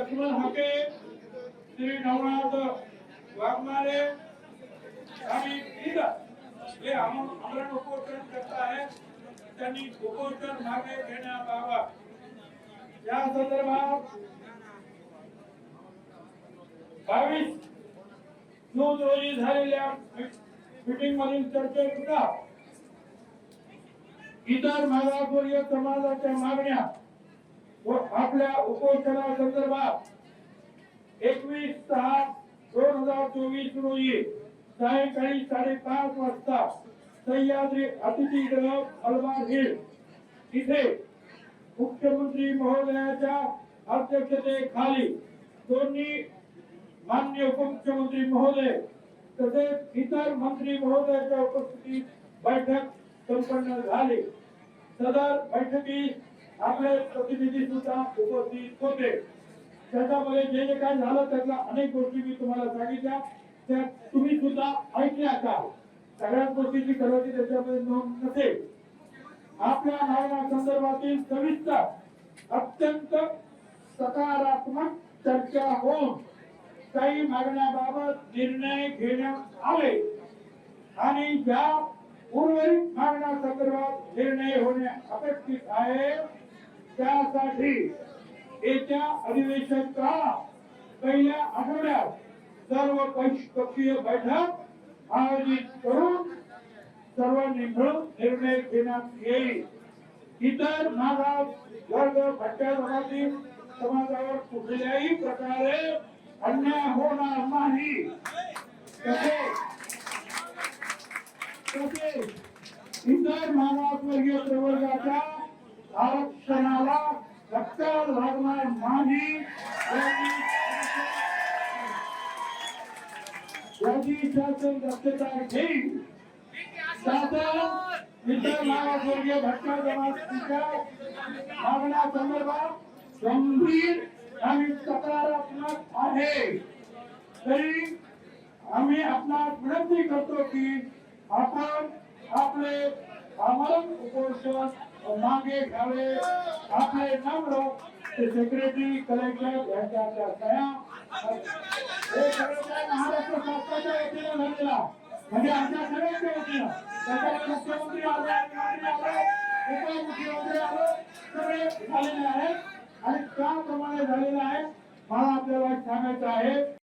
लक्ष्मण हाके श्री नवनाथ वाघमारे आणि इतर हे आमरण उपोषण करत आहेत त्यांनी उपोषण मागे घेण्याबाबत या संदर्भात बावीस जून रोजी झालेल्या मीटिंग मधील चर्चेनुसार इतर मागासवर्गीय समाजाच्या मागण्या आपल्या उपोषणा संदर्भात एकवीस सहा दोन हजार चोवीस रोजी सायंकाळी साडेपाच वाजता सह्याद्री अतिथीगृह अलमार हिल इथे मुख्यमंत्री महोदयाच्या अध्यक्षतेखाली दोन्ही मान्य उपमुख्यमंत्री महोदय तसेच इतर मंत्री महोदयाच्या उपस्थितीत बैठक संपन्न झाली. सदर बैठकीत आपले प्रतिनिधी सुद्धा उपस्थित होते. त्याच्यामध्ये जे जे काय झालं त्यातल्या अनेक गोष्टी मी तुम्हाला सांगितल्या. त्या तुम्ही सुद्धा ऐकल्या का सगळ्याच गोष्टीची कदाचित त्याच्यामध्ये नोंद नसेल. आपल्या भावना संदर्भातील सविस्तर अत्यंत सकारात्मक चर्चा होऊन काही मागण्याबाबत निर्णय घेण्यात आले. आणि ज्या उर्वरित मागण्या संदर्भात निर्णय होणे अपेक्षित आहे त्यासाठी येत्या अधिवेशन काळात पहिल्या आठवड्यात सर्व पक्षीय बैठक आयोजित करून सर्वांनी मिळून निर्णय घेण्यात येईल. इतर मागास वर्ग भटक्या जमाती समाजावर कुठल्याही प्रकारे अन्याय होणार नाही. तसे इतर मागासवर्गीय प्रवर्गाच्या आरक्षणाला धक्का लागणार नाही याची- शासन दक्षता घेईल. शासन इतर मागासवर्गीय जमातीच्या संदर्भात गंभीर आणि सकारात्मक आहे. तरी आम्ही आपणास विनंती करतो की आपण आपले आमरण उपोषण मागे घ्यावे आपले नम्र ते सेक्रेटरी कलेक्टर यांच्या सह्या महाराष्ट्र शासनाच्या वतीनं झालेला म्हणजे आमच्या सगळ्यांच्या वतीनं त्याच्यात मुख्यमंत्री आले आले उपमुख्यमंत्री आले सगळे झालेले आहेत आणि त्याप्रमाणे झालेलं आहे मला आपल्याला सांगायचं आहे